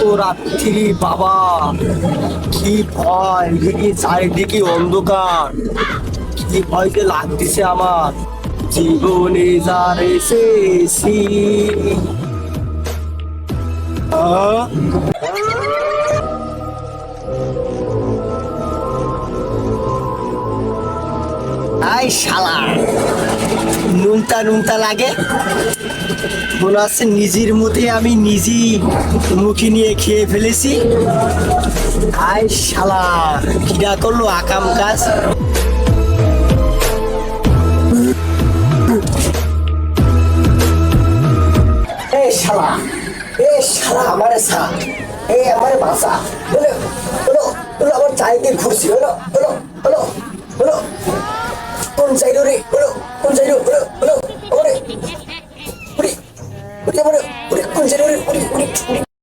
এত রাত্রি, বাবা। কি ভয়, দেখি চারিদিকে অন্ধকার। কি ভয় লাগতেছে আমার। জীবনে যার? আই শালা। নুনতা নুনতা লাগে। মনে হচ্ছে নিজের মধ্যে আমি নিজেই মুখে নিয়ে খেয়ে ফেলেছি। আই শালা কিরা করল আকাম কাজ এ আমারে সা এ চারিদিকে কোন সাইডো রে? বলো, কোন সাইডো ওরে ওরে ওরে ওরে ওরে